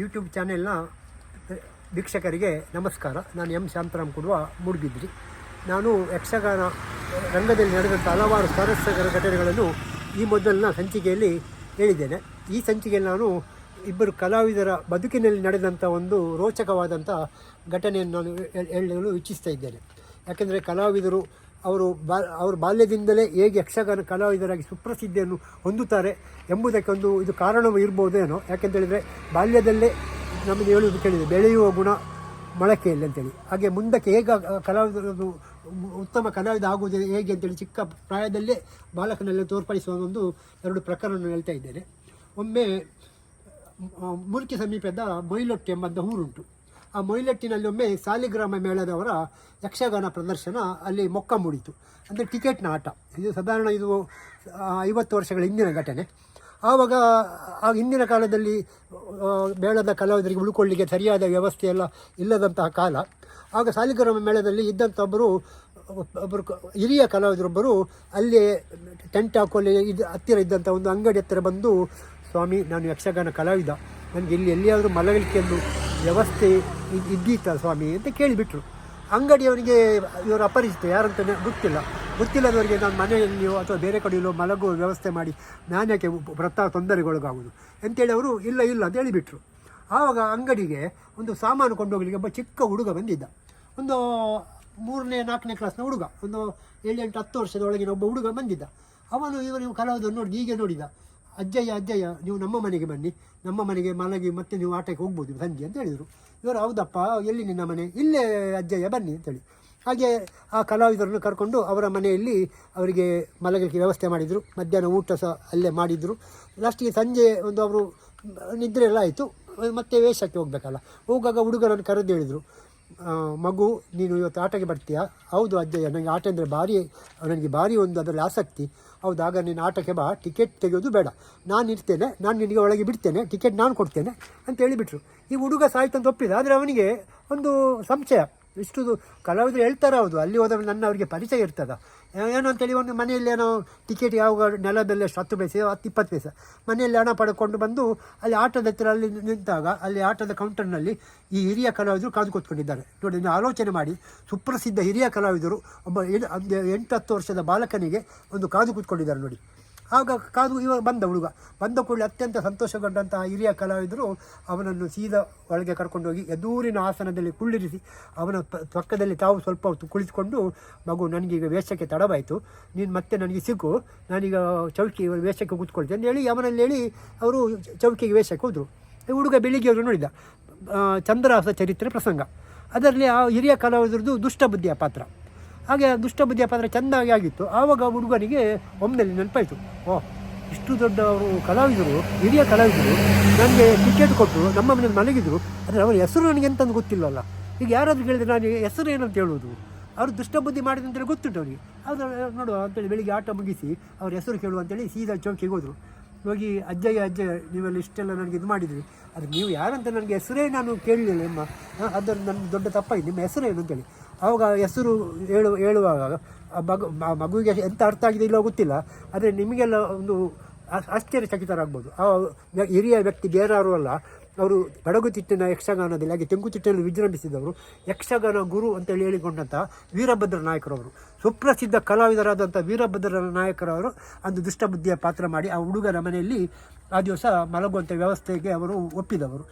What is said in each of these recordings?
YouTube ಚಾನೆಲ್ನ ವೀಕ್ಷಕರಿಗೆ ನಮಸ್ಕಾರ. ನಾನು ಎಂ ಶಾಂತರಾಮ್ ಕೊಡುವ, ಮುಡುಗಿದ್ರಿ. ನಾನು ಯಕ್ಷಗಾನ ರಂಗದಲ್ಲಿ ನಡೆದಂಥ ಹಲವಾರು ಸ್ವಾರಸ್ಯಕರ ಘಟನೆಗಳನ್ನು ಈ ಮೊದಲಿನ ಸಂಚಿಕೆಯಲ್ಲಿ ಹೇಳಿದ್ದೇನೆ. ಈ ಸಂಚಿಕೆಯಲ್ಲಿ ನಾನು ಇಬ್ಬರು ಕಲಾವಿದರ ಬದುಕಿನಲ್ಲಿ ನಡೆದಂಥ ಒಂದು ರೋಚಕವಾದಂಥ ಘಟನೆಯನ್ನು ನಾನು ಹೇಳಲು ಇಚ್ಛಿಸ್ತಾ ಇದ್ದೇನೆ. ಯಾಕೆಂದರೆ ಕಲಾವಿದರು ಅವರು ಬಾ, ಅವರು ಬಾಲ್ಯದಿಂದಲೇ ಹೇಗೆ ಯಕ್ಷಗಾನ ಕಲಾವಿದರಾಗಿ ಸುಪ್ರಸಿದ್ಧಿಯನ್ನು ಹೊಂದುತ್ತಾರೆ ಎಂಬುದಕ್ಕೆ ಒಂದು ಇದು ಕಾರಣವೂ ಇರ್ಬೋದೇನೋ. ಯಾಕೆಂತೇಳಿದರೆ ಬಾಲ್ಯದಲ್ಲೇ ನಮಗೆ ಹೇಳುವುದು ಕೇಳಿದೆ, ಬೆಳೆಯುವ ಗುಣ ಮೊಳಕೆಯಲ್ಲಿ ಅಂತೇಳಿ. ಹಾಗೆ ಮುಂದಕ್ಕೆ ಹೇಗೆ ಕಲಾವಿದರದು ಉತ್ತಮ ಕಲಾವಿದ ಆಗುವುದಿಲ್ಲ ಹೇಗೆ ಅಂತೇಳಿ ಚಿಕ್ಕ ಪ್ರಾಯದಲ್ಲೇ ಬಾಲಕನಲ್ಲಿ ತೋರ್ಪಡಿಸುವ ಒಂದು ಎರಡು ಪ್ರಕರಣ ಹೇಳ್ತಾ ಇದ್ದೇನೆ. ಒಮ್ಮೆ ಮುಲ್ಕಿ ಸಮೀಪದ ಮೈಲೊಟ್ಟೆ ಎಂಬಂಥ ಊರುಂಟು. ಆ ಮೊಯ್ಲೆಟ್ಟಿನಲ್ಲೊಮ್ಮೆ ಸಾಲಿಗ್ರಾಮ ಮೇಳದವರ ಯಕ್ಷಗಾನ ಪ್ರದರ್ಶನ ಅಲ್ಲಿ ಮೊಕ್ಕ ಮೂಡಿತು. ಅಂದರೆ ಟಿಕೆಟ್ನ ಆಟ. ಇದು ಸಾಧಾರಣ ಇದು ಐವತ್ತು ವರ್ಷಗಳ ಹಿಂದಿನ ಘಟನೆ. ಆವಾಗ, ಆ ಹಿಂದಿನ ಕಾಲದಲ್ಲಿ ಮೇಳದ ಕಲಾವಿದರಿಗೆ ಉಳ್ಕೊಳ್ಳಿಕ್ಕೆ ಸರಿಯಾದ ವ್ಯವಸ್ಥೆ ಎಲ್ಲ ಇಲ್ಲದಂತಹ ಕಾಲ. ಆಗ ಸಾಲಿಗ್ರಾಮ ಮೇಳದಲ್ಲಿ ಇದ್ದಂಥ ಒಬ್ಬರು ಒಬ್ಬರು ಹಿರಿಯ ಕಲಾವಿದರೊಬ್ಬರು ಅಲ್ಲಿ ಟೆಂಟ್ ಹಾಕೊಳ್ಳಿ ಇದು ಹತ್ತಿರ ಇದ್ದಂಥ ಒಂದು ಅಂಗಡಿ ಹತ್ತಿರ ಬಂದು ಸ್ವಾಮಿ, ನಾನು ಯಕ್ಷಗಾನ ಕಲಾವಿದ. ನನಗೆ ಇಲ್ಲಿ ಎಲ್ಲಿಯಾದರೂ ಮಲಗಲಿಕ್ಕೆ ಒಂದು ವ್ಯವಸ್ಥೆ ಇದ್ದೀತ ಸ್ವಾಮಿ ಅಂತ ಕೇಳಿಬಿಟ್ರು. ಅಂಗಡಿಯವನಿಗೆ ಇವರು ಅಪರಿಚಿತ ಯಾರಂತ ಗೊತ್ತಿಲ್ಲ. ಗೊತ್ತಿಲ್ಲದವರಿಗೆ ನಾನು ಮನೆಯಲ್ಲಿಯೋ ಅಥವಾ ಬೇರೆ ಕಡೆಯಲ್ಲೋ ಮಲಗುವ ವ್ಯವಸ್ಥೆ ಮಾಡಿ ನಾನ್ಯಾಕೆ ವ್ರತ ತೊಂದರೆಗೊಳಗಾಗುವುದು? ಅಂತೇಳಿ ಅವರು, ಇಲ್ಲ ಇಲ್ಲ ಅಂತ ಹೇಳಿಬಿಟ್ರು. ಆವಾಗ ಅಂಗಡಿಗೆ ಒಂದು ಸಾಮಾನು ಕೊಂಡೋಗ್ಲಿಕ್ಕೆ ಒಬ್ಬ ಚಿಕ್ಕ ಹುಡುಗ ಬಂದಿದ್ದ. ಒಂದು ಮೂರನೇ, ನಾಲ್ಕನೇ ಕ್ಲಾಸ್ನ ಹುಡುಗ, ಒಂದು ಏಳೆಂಟು, ಹತ್ತು ವರ್ಷದ ಒಳಗಿನ ಒಬ್ಬ ಹುಡುಗ ಬಂದಿದ್ದ. ಅವನು ಇವರು ಕಲಾವಿದನ್ನು ನೋಡಿ, ಹೀಗೆ ನೋಡಿದ. ಅಜ್ಜಯ್ಯ ಅಜ್ಜಯ್ಯ, ನೀವು ನಮ್ಮ ಮನೆಗೆ ಬನ್ನಿ. ನಮ್ಮ ಮನೆಗೆ ಮಲಗಿ ಮತ್ತೆ ನೀವು ಆಟಕ್ಕೆ ಹೋಗ್ಬೋದು ಸಂಜೆ ಅಂತ ಹೇಳಿದರು. ಇವರು, ಹೌದಪ್ಪ, ಎಲ್ಲಿ ನಿನ್ನ ಮನೆ? ಇಲ್ಲೇ ಅಜ್ಜಯ್ಯ, ಬನ್ನಿ ಅಂತೇಳಿ ಹಾಗೆ ಆ ಕಲಾವಿದರನ್ನು ಕರ್ಕೊಂಡು ಅವರ ಮನೆಯಲ್ಲಿ ಅವರಿಗೆ ಮಲಗಲಿಕ್ಕೆ ವ್ಯವಸ್ಥೆ ಮಾಡಿದರು. ಮಧ್ಯಾಹ್ನ ಊಟ ಸಹ ಅಲ್ಲೇ ಮಾಡಿದರು. ಲಾಸ್ಟಿಗೆ ಸಂಜೆ ಒಂದು ಅವರು ನಿದ್ರೆ ಎಲ್ಲ ಆಯಿತು. ಮತ್ತೆ ವೇಷಕ್ಕೆ ಹೋಗಬೇಕಲ್ಲ. ಹೋಗುವಾಗ ಹುಡುಗರನ್ನು ಕರೆದು ಹೇಳಿದರು. ಮಗು, ನೀನು ಇವತ್ತು ಆಟಕ್ಕೆ ಬರ್ತೀಯಾ? ಹೌದು ಅಜ್ಜಯ್ಯ ನನಗೆ ಆಟ ಅಂದರೆ ಭಾರಿ, ನನಗೆ ಭಾರಿ ಒಂದು ಅದರಲ್ಲಿ ಆಸಕ್ತಿ. ಹೌದು, ಆಗ ನೀನು ಆಟಕ್ಕೆ ಬಾ ಟಿಕೆಟ್ ತೆಗೆಯೋದು ಬೇಡ. ನಾನು ಇರ್ತೇನೆ, ನಾನು ನಿನಗೆ ಒಳಗೆ ಬಿಡ್ತೇನೆ ಟಿಕೆಟ್ ನಾನು ಕೊಡ್ತೇನೆ ಅಂತ ಹೇಳಿಬಿಟ್ರು. ಈ ಹುಡುಗ ಸಾಯ್ತಂತ ಒಪ್ಪಿದ ಆದರೆ ಅವನಿಗೆ ಒಂದು ಸಂಶಯ. ಇಷ್ಟು ಕಲಾವಿದರು ಹೇಳ್ತಾರೆ ಹೌದು. ಅಲ್ಲಿ ಹೋದ ನನ್ನ ಅವರಿಗೆ ಪರಿಚಯ ಇರ್ತದೆ. ಏನು ಅಂತೇಳಿ ಒಂದು ಮನೆಯಲ್ಲಿ ಏನೋ ಟಿಕೆಟ್ ಯಾವ ನೆಲದಲ್ಲಿ ಎಷ್ಟು ಹತ್ತು ಪೈಸೆ, ಹತ್ತು ಇಪ್ಪತ್ತು ಪೈಸೆ. ಮನೆಯಲ್ಲಿ ಹಣ ಪಡ್ಕೊಂಡು ಬಂದು ಅಲ್ಲಿ ಆಟದ ಹತ್ತಿರ ಅಲ್ಲಿ ನಿಂತಾಗ ಅಲ್ಲಿ ಆಟದ ಕೌಂಟರ್ನಲ್ಲಿ ಈ ಹಿರಿಯ ಕಲಾವಿದರು ಕಾದು ಕೂತ್ಕೊಂಡಿದ್ದಾರೆ. ನೋಡಿ, ನೀವು ಆಲೋಚನೆ ಮಾಡಿ. ಸುಪ್ರಸಿದ್ಧ ಹಿರಿಯ ಕಲಾವಿದರು ಒಬ್ಬ ಒಂದು ಎಂಟು ಹತ್ತು ವರ್ಷದ ಬಾಲಕನಿಗೆ ಒಂದು ಕಾದು ಕೂತ್ಕೊಂಡಿದ್ದಾರೆ ನೋಡಿ. ಆಗ ಕಾದು ಇವಾಗ ಬಂದ ಹುಡುಗ. ಬಂದ ಕೂಡಲೇ ಅತ್ಯಂತ ಸಂತೋಷಗೊಂಡಂತಹ ಹಿರಿಯ ಕಲಾವಿದರು ಅವನನ್ನು ಸೀದಾ ಒಳಗೆ ಕರ್ಕೊಂಡೋಗಿ ಎದುರಿನ ಆಸನದಲ್ಲಿ ಕುಳ್ಳಿರಿಸಿ ಅವನ ಪಕ್ಕದಲ್ಲಿ ತಾವು ಸ್ವಲ್ಪ ಹೊತ್ತು ಕುಳಿತುಕೊಂಡು, ಮಗು, ನನಗೀಗ ವೇಷಕ್ಕೆ ತಡವಾಯಿತು. ನೀನು ಮತ್ತೆ ನನಗೆ ಸಿಗು. ನಾನೀಗ ಚೌಕಿ ವೇಷಕ್ಕೆ ಕೂತ್ಕೊಳ್ತೀನಿ. ಅಂತ ಹೇಳಿ ಅವನಲ್ಲಿ ಹೇಳಿ ಅವರು ಚೌಕಿಗೆ ವೇಷಕ್ಕೆ ಹೋದರು. ಹುಡುಗ ಬೆಳಿಗ್ಗೆ ಅವರು ನೋಡಿದ ಚಂದ್ರಹಾಸ ಚರಿತ್ರೆ ಪ್ರಸಂಗ. ಅದರಲ್ಲಿ ಆ ಹಿರಿಯ ಕಲಾವಿದರದ್ದು ದುಷ್ಟಬುದ್ಧಿಯ ಪಾತ್ರ. ಹಾಗೆ ದುಷ್ಟ ದುಷ್ಟಬುದ್ಧಿಯ ಪಾತ್ರ ಚೆಂದಾಗಿ ಆಗಿತ್ತು. ಆವಾಗ ಹುಡುಗನಿಗೆ ಒಮ್ಮೆಲ್ಲಿ ನೆನಪಾಯಿತು. ಓ, ಇಷ್ಟು ದೊಡ್ಡ ಅವರು ಕಲಾವಿದರು, ಹಿರಿಯ ಕಲಾವಿದರು ನನಗೆ ಟಿಕೆಟ್ ಕೊಟ್ಟರು ನಮ್ಮ ಮನೇಲಿ ಮಲಗಿದ್ರು. ಆದರೆ ಅವರ ಹೆಸರು ನನಗೆ ಎಂತಂದು ಗೊತ್ತಿಲ್ಲಲ್ಲ. ಈಗ ಯಾರಾದರೂ ಕೇಳಿದ್ರೆ ನಾನು ಹೆಸರು ಏನಂತ ಹೇಳುವುದು? ಅವರು ದುಷ್ಟಬುದ್ಧಿ ಮಾಡಿದ ಅಂತೇಳಿ ಗೊತ್ತುಂಟು ಅವರಿಗೆ. ಅದು ನೋಡುವ, ಅಂತೇಳಿ ಬೆಳಿಗ್ಗೆ ಆಟ ಮುಗಿಸಿ ಅವ್ರ ಹೆಸರು ಕೇಳುವ ಅಂತೇಳಿ ಸೀದಾ ಚೌಕಿಗೆ ಹೋದರು. ಹೋಗಿ, ಅಜ್ಜಯ್ಯ ಅಜ್ಜಯ್ಯ, ನೀವೆಲ್ಲ ಇಷ್ಟೆಲ್ಲ ನನಗೆ ಇದು ಮಾಡಿದ್ರಿ. ಅದು ನೀವು ಯಾರಂತ ನನಗೆ ಹೆಸರೇ ನಾನು ಕೇಳಲಿಲ್ಲ ನಿಮ್ಮ ಅದರ ನನ್ನ ದೊಡ್ಡ ತಪ್ಪಾಗಿದೆ ನಿಮ್ಮ ಹೆಸರೇನು ಅಂತೇಳಿ? ಆವಾಗ ಹೆಸರು ಹೇಳು, ಹೇಳುವಾಗ ಮಗು ಮಗುವಿಗೆ ಎಂಥ ಅರ್ಥ ಆಗಿದೆ ಇಲ್ಲೋ ಗೊತ್ತಿಲ್ಲ. ಆದರೆ ನಿಮಗೆಲ್ಲ ಒಂದು ಆಶ್- ಆಶ್ಚರ್ಯಚಕಿತರಾಗ್ಬೋದು. ಆ ಹಿರಿಯ ವ್ಯಕ್ತಿ ಬೇರಾರು ಅಲ್ಲ, ಅವರು ಬಡಗುತಿಟ್ಟಿನ ಯಕ್ಷಗಾನದಲ್ಲಿ, ಹಾಗೆ ತೆಂಕುತಿಟ್ಟಿನಲ್ಲಿ ವಿಜೃಂಭಿಸಿದವರು. ಯಕ್ಷಗಾನ ಗುರು ಅಂತೇಳಿ ಹೇಳಿಕೊಂಡಂಥ ವೀರಭದ್ರ ನಾಯಕರವರು. ಸುಪ್ರಸಿದ್ಧ ಕಲಾವಿದರಾದಂಥ ವೀರಭದ್ರ ನಾಯಕರವರು ಒಂದು ದುಷ್ಟಬುದ್ಧಿಯ ಪಾತ್ರ ಮಾಡಿ ಆ ಹುಡುಗನ ಮನೆಯಲ್ಲಿ ಆ ದಿವಸ ಮಲಗುವಂಥ ವ್ಯವಸ್ಥೆಗೆ ಅವರು ಒಪ್ಪಿದವರು.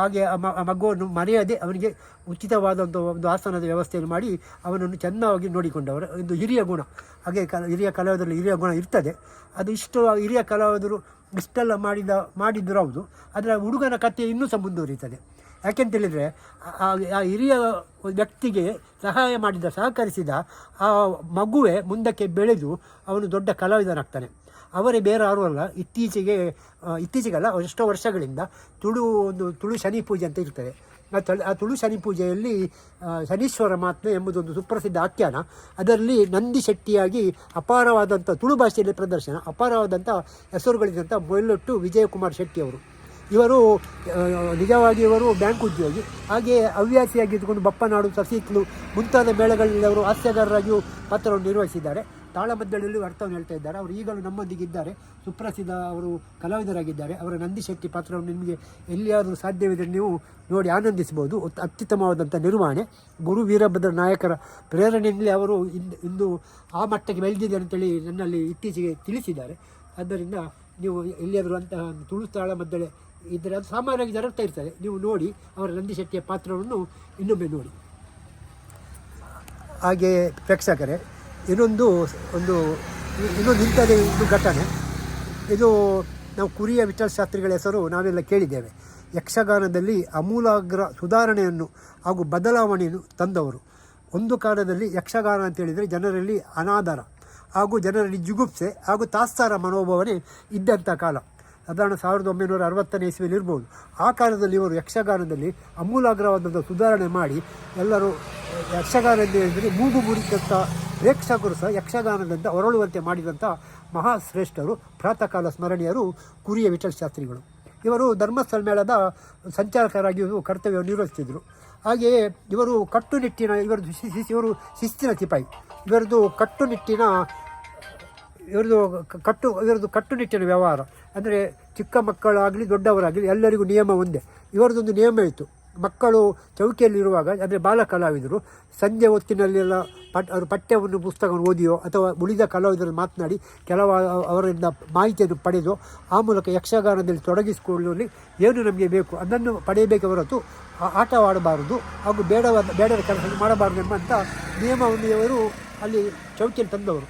ಹಾಗೆ ಆ ಮಗುವನ್ನು ಮರೆಯದೆ ಅವನಿಗೆ ಉಚಿತವಾದಂಥ ಒಂದು ಆಸನದ ವ್ಯವಸ್ಥೆಯನ್ನು ಮಾಡಿ ಅವನನ್ನು ಚೆನ್ನಾಗಿ ನೋಡಿಕೊಂಡವರು. ಒಂದು ಹಿರಿಯ ಗುಣ. ಹಾಗೆ ಕಲ, ಹಿರಿಯ ಕಲಾವಿದರಲ್ಲಿ ಹಿರಿಯ ಗುಣ ಇರ್ತದೆ. ಅದು ಇಷ್ಟು ಹಿರಿಯ ಕಲಾವಿದರು ಇಷ್ಟೆಲ್ಲ ಮಾಡಿದ ಮಾಡಿದ್ರು ಹೌದು ಆದರೆ ಹುಡುಗನ ಕಥೆ ಇನ್ನೂ ಸಹ ಮುಂದುವರಿಯುತ್ತದೆ. ಯಾಕೆಂತೇಳಿದರೆ ಆ ಹಿರಿಯ ವ್ಯಕ್ತಿಗೆ ಸಹಾಯ ಮಾಡಿದ, ಸಹಕರಿಸಿದ ಆ ಮಗುವೆ ಮುಂದಕ್ಕೆ ಬೆಳೆದು ಅವನು ದೊಡ್ಡ ಕಲಾವಿದನಾಗ್ತಾನೆ. ಅವರೇ ಬೇರೆ ಯಾರೂ ಅಲ್ಲ. ಇತ್ತೀಚೆಗೆ ಇತ್ತೀಚೆಗಲ್ಲ ಎಷ್ಟೋ ವರ್ಷಗಳಿಂದ ತುಳು ಒಂದು ತುಳು ಶನಿ ಪೂಜೆ ಅಂತ ಇರ್ತದೆ. ಆ ತಳ ಆ ತುಳು ಶನಿ ಪೂಜೆಯಲ್ಲಿ ಶನೀಶ್ವರ ಮಾತ್ಮೆ ಎಂಬುದೊಂದು ಸುಪ್ರಸಿದ್ಧ ಆಖ್ಯಾನ. ಅದರಲ್ಲಿ ನಂದಿ ಶೆಟ್ಟಿಯಾಗಿ ಅಪಾರವಾದಂಥ ತುಳು ಭಾಷೆಯಲ್ಲಿ ಪ್ರದರ್ಶನ ಅಪಾರವಾದಂಥ ಹೆಸರುಗಳಿದ್ದಂಥ ಮೊಯ್ಲೊಟ್ಟು ವಿಜಯಕುಮಾರ್ ಶೆಟ್ಟಿ ಅವರು ಇವರು ನಿಜವಾಗಿ ಇವರು ಬ್ಯಾಂಕ್ ಉದ್ಯೋಗಿ. ಹಾಗೆಯೇ ಹವ್ಯಾಸಿಯಾಗಿದ್ದುಕೊಂಡು ಬಪ್ಪನಾಡು ಸಸಿಕ್ಲು ಮುಂತಾದ ಮೇಳಗಳಲ್ಲಿ ಅವರು ಹಾಸ್ಯಗಾರರಾಗಿಯೂ ಪಾತ್ರವನ್ನು ನಿರ್ವಹಿಸಿದ್ದಾರೆ. ತಾಳಮದ್ದಳಲ್ಲಿ ಅರ್ಥವನ್ನು ಹೇಳ್ತಾ ಇದ್ದಾರೆ. ಅವರು ಈಗಲೂ ನಮ್ಮೊಂದಿಗೆ ಇದ್ದಾರೆ ಸುಪ್ರಸಿದ್ಧ ಅವರು ಕಲಾವಿದರಾಗಿದ್ದಾರೆ. ಅವರ ನಂದಿಶೆಟ್ಟಿ ಪಾತ್ರವನ್ನು ನಿಮಗೆ ಎಲ್ಲಿಯಾದರೂ ಸಾಧ್ಯವಿದ್ದರೆ ನೀವು ನೋಡಿ ಆನಂದಿಸಬಹುದು. ಅತ್- ಅತ್ಯುತ್ತಮವಾದಂಥ ನಿರ್ವಹಣೆ. ಗುರು ವೀರಭದ್ರ ನಾಯಕರ ಪ್ರೇರಣೆಯಲ್ಲಿ ಅವರು ಇಂದು ಇಂದು ಆ ಮಟ್ಟಕ್ಕೆ ಬೆಳೆದಿದೆ ಅಂತೇಳಿ ನನ್ನಲ್ಲಿ ಇತ್ತೀಚೆಗೆ ತಿಳಿಸಿದ್ದಾರೆ. ಆದ್ದರಿಂದ ನೀವು ಎಲ್ಲಿಯಾದರೂ ಅಂತಹ ತುಳು ತಾಳಮದ್ದಳೆ ಇದ್ದರೆ ಅದು ಸಾಮಾನ್ಯವಾಗಿ ಜರುಗ್ತಾ ಇರ್ತದೆ. ನೀವು ನೋಡಿ, ಅವರ ನಂದಿಶೆಟ್ಟಿಯ ಪಾತ್ರವನ್ನು ಇನ್ನೊಮ್ಮೆ ನೋಡಿ. ಹಾಗೆ ಪ್ರೇಕ್ಷಕರೇ, ಇನ್ನೊಂದು ಒಂದು, ಇನ್ನೊಂದು ಇಂಥದೇ ಒಂದು ಘಟನೆ. ಇದು ನಾವು ಕುರಿಯ ವಿಠಲ್ ಶಾಸ್ತ್ರಿಗಳ ಹೆಸರು ನಾವೆಲ್ಲ ಕೇಳಿದ್ದೇವೆ. ಯಕ್ಷಗಾನದಲ್ಲಿ ಅಮೂಲಾಗ್ರ ಸುಧಾರಣೆಯನ್ನು ಹಾಗೂ ಬದಲಾವಣೆಯನ್ನು ತಂದವರು. ಒಂದು ಕಾಲದಲ್ಲಿ ಯಕ್ಷಗಾನ ಅಂತೇಳಿದರೆ ಜನರಲ್ಲಿ ಅನಾದರ ಹಾಗೂ ಜನರಲ್ಲಿ ಜುಗುಪ್ಸೆ ಹಾಗೂ ತಾತ್ಸಾರ ಮನೋಭಾವನೆ ಇದ್ದಂಥ ಕಾಲ. ಸಾಧಾರಣ ಸಾವಿರದ ಒಂಬೈನೂರ ಅರವತ್ತನೇ ಇಸ್ವಿಯಲ್ಲಿ ಇರ್ಬೋದು. ಆ ಕಾಲದಲ್ಲಿ ಇವರು ಯಕ್ಷಗಾನದಲ್ಲಿ ಅಮೂಲಾಗ್ರವಾದಂಥ ಸುಧಾರಣೆ ಮಾಡಿ ಎಲ್ಲರೂ ಯಕ್ಷಗಾನ ಎಂದು ಹೇಳಿದರೆ ಮೂಗು ಮುರಿದಂಥ ಪ್ರೇಕ್ಷಕರು ಸಹ ಯಕ್ಷಗಾನದಿಂದ ಹೊರಳುವಂತೆ ಮಾಡಿದಂಥ ಮಹಾಶ್ರೇಷ್ಠರು ಪ್ರಾತಃ ಕಾಲ ಸ್ಮರಣೀಯರು, ಕುರಿಯ ವಿಠಲ್ ಶಾಸ್ತ್ರಿಗಳು. ಇವರು ಧರ್ಮಸ್ಥಳ ಮೇಳದ ಸಂಚಾಲಕರಾಗಿಯೂ ಕರ್ತವ್ಯ ನಿರ್ವಹಿಸ್ತಿದ್ದರು ಹಾಗೆಯೇ ಇವರು ಕಟ್ಟುನಿಟ್ಟಿನ ಇವರದ್ದು ಇವರು ಶಿಸ್ತಿನ ಸಿಪಾಯಿ. ಇವರದ್ದು ಕಟ್ಟುನಿಟ್ಟಿನ, ಇವರದು ಕಟ್ಟು ಇವರದ್ದು ಕಟ್ಟುನಿಟ್ಟಿನ ವ್ಯವಹಾರ. ಅಂದರೆ ಚಿಕ್ಕ ಮಕ್ಕಳಾಗಲಿ ದೊಡ್ಡವರಾಗಲಿ ಎಲ್ಲರಿಗೂ ನಿಯಮ ಒಂದೇ. ಇವರದೊಂದು ನಿಯಮ ಇತ್ತು. ಮಕ್ಕಳು ಚೌಕಿಯಲ್ಲಿರುವಾಗ, ಅಂದರೆ ಬಾಲ ಕಲಾವಿದರು ಸಂಜೆ ಹೊತ್ತಿನಲ್ಲೆಲ್ಲ ಪಟ್, ಅವರು ಪಠ್ಯವನ್ನು, ಪುಸ್ತಕವನ್ನು ಓದಿಯೋ ಅಥವಾ ಉಳಿದ ಕಲಾವಿದರನ್ನು ಮಾತನಾಡಿ ಕೆಲವು ಅವರಿಂದ ಮಾಹಿತಿಯನ್ನು ಪಡೆದು ಆ ಮೂಲಕ ಯಕ್ಷಗಾನದಲ್ಲಿ ತೊಡಗಿಸಿಕೊಳ್ಳುವಲ್ಲಿ ಏನು ನಮಗೆ ಬೇಕು, ಅದನ್ನು ಪಡೆಯಬೇಕೆ ಹೊರತು ಆಟವಾಡಬಾರದು ಹಾಗೂ ಬೇಡವಾದ, ಬೇಡದ ಕೆಲಸ ಮಾಡಬಾರದು ಎಂಬಂಥ ನಿಯಮವನ್ನು ಇವರು ಅಲ್ಲಿ ಚೌಕಿಯಲ್ಲಿ ತಂದವರು.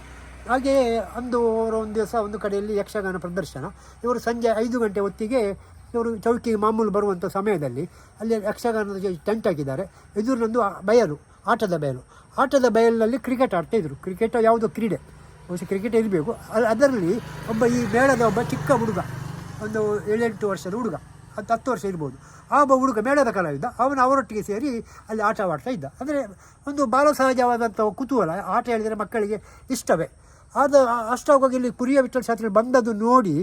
ಹಾಗೆಯೇ ಅಂದು ಒಂದು ದಿವಸ ಒಂದು ಕಡೆಯಲ್ಲಿ ಯಕ್ಷಗಾನ ಪ್ರದರ್ಶನ. ಇವರು ಸಂಜೆ ಐದು ಗಂಟೆ ಹೊತ್ತಿಗೆ ಇವರು ಚೌಕಿಗೆ ಮಾಮೂಲು ಬರುವಂಥ ಸಮಯದಲ್ಲಿ ಅಲ್ಲಿ ಯಕ್ಷಗಾನದ ಟೆಂಟ್ ಹಾಕಿದ್ದಾರೆ. ಎದುರಿನೊಂದು ಬಯಲು, ಆಟದ ಬಯಲು. ಆಟದ ಬಯಲಿನಲ್ಲಿ ಕ್ರಿಕೆಟ್ ಆಡ್ತಾಯಿದ್ರು ಕ್ರಿಕೆಟ್ ಯಾವುದೋ ಕ್ರೀಡೆ. ಬಹುಶಃ ಕ್ರಿಕೆಟ್ ಇರಬೇಕು. ಅದರಲ್ಲಿ ಒಬ್ಬ ಈ ಮೇಳದ ಒಬ್ಬ ಚಿಕ್ಕ ಹುಡುಗ, ಒಂದು ಏಳೆಂಟು ವರ್ಷದ ಹುಡುಗ, ಹತ್ತು ಹತ್ತು ವರ್ಷ ಇರ್ಬೋದು. ಆ ಹುಡುಗ ಮೇಳದ ಕಲಾವಿದ ಅವನು ಅವರೊಟ್ಟಿಗೆ ಸೇರಿ ಅಲ್ಲಿ ಆಟವಾಡ್ತಾ ಇದ್ದ. ಅಂದರೆ ಒಂದು ಬಾಲ ಸಹಜವಾದಂಥ ಕುತೂಹಲ, ಆಟ ಹೇಳಿದರೆ ಮಕ್ಕಳಿಗೆ ಇಷ್ಟವೇ. ಆದ ಅಷ್ಟಾಗುವಾಗ ಇಲ್ಲಿ ಕುರಿಯ ವಿಠಲ್ ಶಾಸ್ತ್ರಿ ಬಂದದ್ದು ನೋಡಿ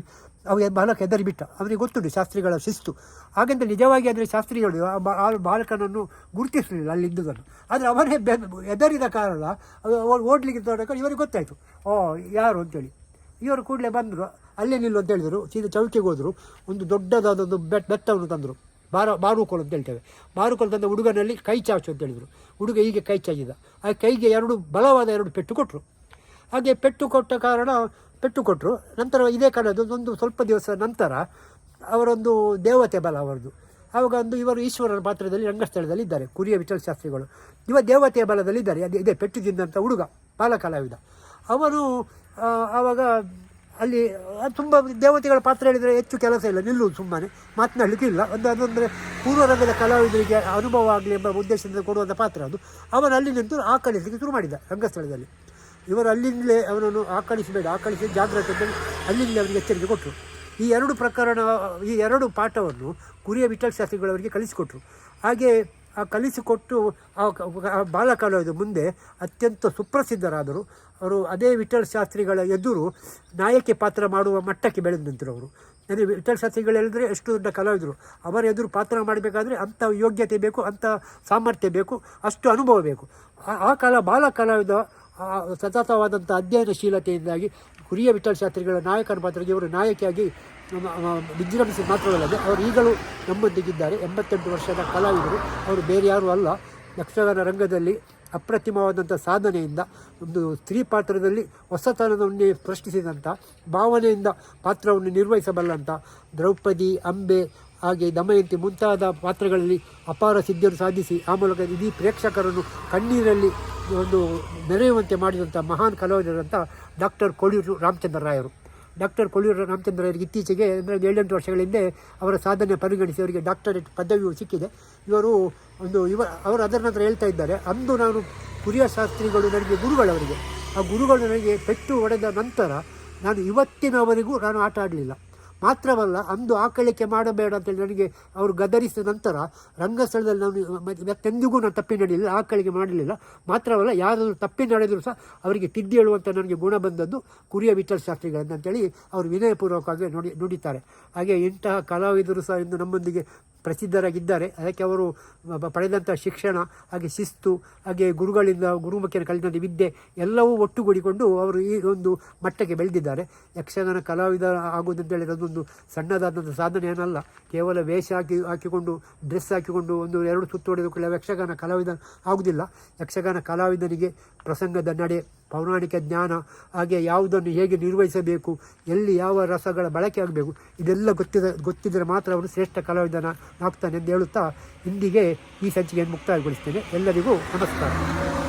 ಅವು ಬಾಲಕ ಹೆದರಿಬಿಟ್ಟ. ಅವನಿಗೆ ಗೊತ್ತುಂಟು ಶಾಸ್ತ್ರಿಗಳ ಶಿಸ್ತು. ಹಾಗಂತ ನಿಜವಾಗಿ ಅಂದರೆ ಶಾಸ್ತ್ರಿಗಳು ಆ ಬಾಲಕನನ್ನು ಗುರುತಿಸಲಿಲ್ಲ ಅಲ್ಲಿ ಇದ್ದುದನ್ನು ಆದರೆ ಅವನೇ ಬೆ, ಹೆದರಿದ ಕಾರಣ ಓಡ್ಲಿಕ್ಕೆ ತೊಡಕ ಇವರಿಗೆ ಗೊತ್ತಾಯಿತು. ಓ, ಯಾರು ಅಂತೇಳಿ. ಇವರು ಕೂಡಲೇ ಬಂದರು. ಅಲ್ಲೇ ನಿಲ್ಲು ಅಂತ ಹೇಳಿದರು. ಸೀದಾ ಚೌಕಿಗೆ ಹೋದರು. ಒಂದು ದೊಡ್ಡದಾದ ಒಂದು ಬೆಟ್ ಬೆಟ್ಟವನ್ನು ತಂದರು. ಬಾರ ಬಾರುಕೋಲು ಅಂತ ಹೇಳ್ತೇವೆ. ಬಾರುಕೋಲು ತಂದ ಹುಡುಗನಲ್ಲಿ ಕೈ ಚಾಚು ಅಂತ ಹೇಳಿದರು. ಹುಡುಗ ಹೀಗೆ ಕೈ ಚಾಚಿದ. ಆ ಕೈಗೆ ಎರಡು ಬಲವಾದ ಎರಡು ಪೆಟ್ಟು ಕೊಟ್ಟರು ಹಾಗೆ ಪೆಟ್ಟು ಕೊಟ್ಟ ಕಾರಣ ಪೆಟ್ಟು ಕೊಟ್ಟರು ನಂತರ ಇದೇ ಕಾರಣದ್ದು ಒಂದು ಸ್ವಲ್ಪ ದಿವಸ ನಂತರ ಅವರೊಂದು ದೇವತೆ ಬಲ ಅವರದು. ಆವಾಗ ಒಂದು ಇವರು ಈಶ್ವರನ ಪಾತ್ರದಲ್ಲಿ ರಂಗಸ್ಥಳದಲ್ಲಿ ಇದ್ದಾರೆ, ಕುರಿಯ ವಿಚಲ ಶಾಸ್ತ್ರಿಗಳು. ಇವ ದೇವತೆಯ ಬಲದಲ್ಲಿ ಇದ್ದಾರೆ ಅದೇ, ಇದೇ ಪೆಟ್ಟು ತಿಂದಂಥ ಹುಡುಗ, ಬಾಲಕಲಾವಿದ. ಅವರು ಆವಾಗ ಅಲ್ಲಿ ತುಂಬ ದೇವತೆಗಳ ಪಾತ್ರ ಹೇಳಿದರೆ ಹೆಚ್ಚು ಕೆಲಸ ಇಲ್ಲ, ನಿಲ್ಲುವುದು ಸುಮ್ಮನೆ. ಮಾತನಾಡಲಿಕ್ಕಿಲ್ಲ. ಒಂದು, ಅದಂದರೆ ಪೂರ್ವರಂಗದ ಕಲಾವಿದರಿಗೆ ಅನುಭವ ಆಗಲಿ ಎಂಬ ಉದ್ದೇಶದಿಂದ ಕೊಡುವಂಥ ಪಾತ್ರ ಅದು. ಅವನು ಅಲ್ಲಿ ನಿಂತು ಆಕಳಿಸಲಿಕ್ಕೆ ಶುರು ಮಾಡಿದ ರಂಗಸ್ಥಳದಲ್ಲಿ. ಇವರು ಅಲ್ಲಿಂದಲೇ ಅವನನ್ನು ಆಕಳಿಸಬೇಡ, ಆಕಳಿಸಿ ಜಾಗ್ರತೆ ಅಲ್ಲಿಂದಲೇ ಅವರಿಗೆ ಎಚ್ಚರಿಕೆ ಕೊಟ್ಟರು. ಈ ಎರಡು ಪ್ರಕರಣ, ಈ ಎರಡು ಪಾಠವನ್ನು ಕುರಿಯ ವಿಠಲ್ ಶಾಸ್ತ್ರಿಗಳವರಿಗೆ ಕಲಿಸಿಕೊಟ್ರು. ಹಾಗೆ ಕಲಿಸಿಕೊಟ್ಟು ಆ ಕ- ಆ ಬಾಲ ಕಲಾವಿದ ಮುಂದೆ ಅತ್ಯಂತ ಸುಪ್ರಸಿದ್ಧರಾದರು. ಅವರು ಅದೇ ವಿಠಲ್ ಶಾಸ್ತ್ರಿಗಳ ಎದುರು ನಾಯಕಿ ಪಾತ್ರ ಮಾಡುವ ಮಟ್ಟಕ್ಕೆ ಬೆಳೆದಂತರು ಅವರು. ನನಗೆ ವಿಠಲ್ ಶಾಸ್ತ್ರಿಗಳು ಹೇಳಿದ್ರೆ ಎಷ್ಟು ದೊಡ್ಡ ಕಲಾವಿದರು ಅವರ ಎದುರು ಪಾತ್ರ ಮಾಡಬೇಕಾದ್ರೆ ಅಂಥ ಯೋಗ್ಯತೆ ಬೇಕು, ಅಂಥ ಸಾಮರ್ಥ್ಯ ಬೇಕು, ಅಷ್ಟು ಅನುಭವ ಬೇಕು. ಆ- ಕಾಲ ಬಾಲ ಕಲಾವಿದ ಸತತವಾದಂಥ ಅಧ್ಯಯನಶೀಲತೆಯಿಂದಾಗಿ ಕುರಿಯ ವಿಠಲ್ ಶಾಸ್ತ್ರಿಗಳ ನಾಯಕನ ಪಾತ್ರಕ್ಕೆ ಇವರು ನಾಯಕಿಯಾಗಿ ವಿಜೃಂಭಿಸಿ ಮಾತ್ರವಲ್ಲದೆ ಅವರು ಈಗಲೂ ನಮ್ಮೊಂದಿಗಿದ್ದಾರೆ. ಎಂಬತ್ತೆಂಟು ವರ್ಷದ ಕಲಾವಿದರು ಅವರು ಬೇರೆ ಯಾರೂ ಅಲ್ಲ. ಯಕ್ಷಗಾನ ರಂಗದಲ್ಲಿ ಅಪ್ರತಿಮವಾದಂಥ ಸಾಧನೆಯಿಂದ, ಒಂದು ಸ್ತ್ರೀ ಪಾತ್ರದಲ್ಲಿ ಹೊಸತನವನ್ನೇ ಸೃಷ್ಟಿಸಿದಂಥ ಭಾವನೆಯಿಂದ ಪಾತ್ರವನ್ನು ನಿರ್ವಹಿಸಬಲ್ಲಂಥ ದ್ರೌಪದಿ, ಅಂಬೆ ಹಾಗೆ ದಮಯಂತಿ ಮುಂತಾದ ಪಾತ್ರಗಳಲ್ಲಿ ಅಪಾರ ಸಿದ್ಧಿಯನ್ನು ಸಾಧಿಸಿ, ಆ ಮೂಲಕ ಇಡೀ ಪ್ರೇಕ್ಷಕರನ್ನು ಕಣ್ಣೀರಲ್ಲಿ ಒಂದು ಮೆರೆಯುವಂತೆ ಮಾಡಿದಂಥ ಮಹಾನ್ ಕಲಾವಿದರಂಥ ಡಾಕ್ಟರ್ ಕೊಳಿಯೂರು ರಾಮಚಂದ್ರ ರಾಯರು. ಡಾಕ್ಟರ್ ಕೊಳಿಯೂರು ರಾಮಚಂದ್ರ ರಾಯರಿಗೆ ಇತ್ತೀಚೆಗೆ ಅಂದರೆ ಏಳೆಂಟು ವರ್ಷಗಳ ಹಿಂದೆ ಅವರ ಸಾಧನೆ ಪರಿಗಣಿಸಿ ಅವರಿಗೆ ಡಾಕ್ಟರೇಟ್ ಪದವಿಯು ಸಿಕ್ಕಿದೆ. ಇವರು ಒಂದು ಇವ ಅವರು ಅದರ ನಂತರ ಹೇಳ್ತಾ ಇದ್ದಾರೆ, ಅಂದು ನಾನು ಕುರಿಯ ಶಾಸ್ತ್ರಿಗಳು ನನಗೆ ಗುರುಗಳವರಿಗೆ. ಆ ಗುರುಗಳು ನನಗೆ ಪೆಟ್ಟು ಹೊಡೆದ ನಂತರ ನಾನು ಇವತ್ತಿನವರೆಗೂ ನಾನು ಆಟ ಆಡಲಿಲ್ಲ. ಮಾತ್ರವಲ್ಲ, ಅಂದು ಆಕಳಿಕೆ ಮಾಡಬೇಡ ಅಂತೇಳಿ ನನಗೆ ಅವರು ಗದರಿಸಿದ ನಂತರ ರಂಗಸ್ಥಳದಲ್ಲಿ ನಾನು ಮತ್ತೆಂದಿಗೂ ನಾನು ತಪ್ಪಿ ನಡೆಯಲಿಲ್ಲ, ಆಕಳಿಗೆ ಮಾಡಲಿಲ್ಲ. ಮಾತ್ರವಲ್ಲ, ಯಾರಾದರೂ ತಪ್ಪಿ ನಡೆದರೂ ಸಹ ಅವರಿಗೆ ತಿದ್ದಿ ಹೇಳುವಂಥ ನನಗೆ ಗುಣ ಬಂದದ್ದು ಕುರಿಯ ವಿಠಲ್ ಶಾಸ್ತ್ರಿಗಳನ್ನು ಅಂತೇಳಿ ಅವರು ವಿನಯಪೂರ್ವಕವಾಗಿ ನುಡಿ, ನುಡಿತಾರೆ. ಹಾಗೆ ಇಂತಹ ಕಲಾವಿದರು ಸಹ ಇಂದು ನಮ್ಮೊಂದಿಗೆ ಪ್ರಸಿದ್ಧರಾಗಿದ್ದಾರೆ. ಅದಕ್ಕೆ ಅವರು ಪಡೆದಂಥ ಶಿಕ್ಷಣ, ಹಾಗೆ ಶಿಸ್ತು, ಹಾಗೆ ಗುರುಗಳಿಂದ ಗುರುಮುಖಿಯನ್ನು ಕಲಿತಂಥ ವಿದ್ಯೆ ಎಲ್ಲವೂ ಒಟ್ಟುಗೂಡಿಕೊಂಡು ಅವರು ಈ ಒಂದು ಮಟ್ಟಕ್ಕೆ ಬೆಳೆದಿದ್ದಾರೆ. ಯಕ್ಷಗಾನ ಕಲಾವಿದ ಆಗುವುದಂತ ಹೇಳಿದ್ರೆ ಅದೊಂದು ಸಣ್ಣದಾದಂಥ ಸಾಧನೆ ಏನಲ್ಲ ಕೇವಲ ವೇಷ ಹಾಕಿ, ಹಾಕಿಕೊಂಡು, ಡ್ರೆಸ್ ಹಾಕಿಕೊಂಡು ಒಂದು ಎರಡು ಸುತ್ತು ಹೊಡೆದು ಕೂಡ ಯಕ್ಷಗಾನ ಕಲಾವಿದ ಆಗುವುದಿಲ್ಲ. ಯಕ್ಷಗಾನ ಕಲಾವಿದನಿಗೆ ಪ್ರಸಂಗದ ನಡೆ ಪೌರಾಣಿಕ ಜ್ಞಾನ, ಹಾಗೆ ಯಾವುದನ್ನು ಹೇಗೆ ನಿರ್ವಹಿಸಬೇಕು, ಎಲ್ಲಿ ಯಾವ ರಸಗಳ ಬಳಕೆ ಆಗಬೇಕು, ಇದೆಲ್ಲ ಗೊತ್ತಿದ, ಗೊತ್ತಿದ್ದರೆ ಮಾತ್ರ ಅವರು ಶ್ರೇಷ್ಠ ಕಲಾವಿದನ ಆಗ್ತಾನೆ ಎಂದು ಹೇಳುತ್ತಾ ಇಂದಿಗೆ ಈ ಸಂಚಿಕೆಯನ್ನು ಮುಕ್ತಾಯಗೊಳಿಸ್ತೇನೆ. ಎಲ್ಲರಿಗೂ ನಮಸ್ಕಾರ.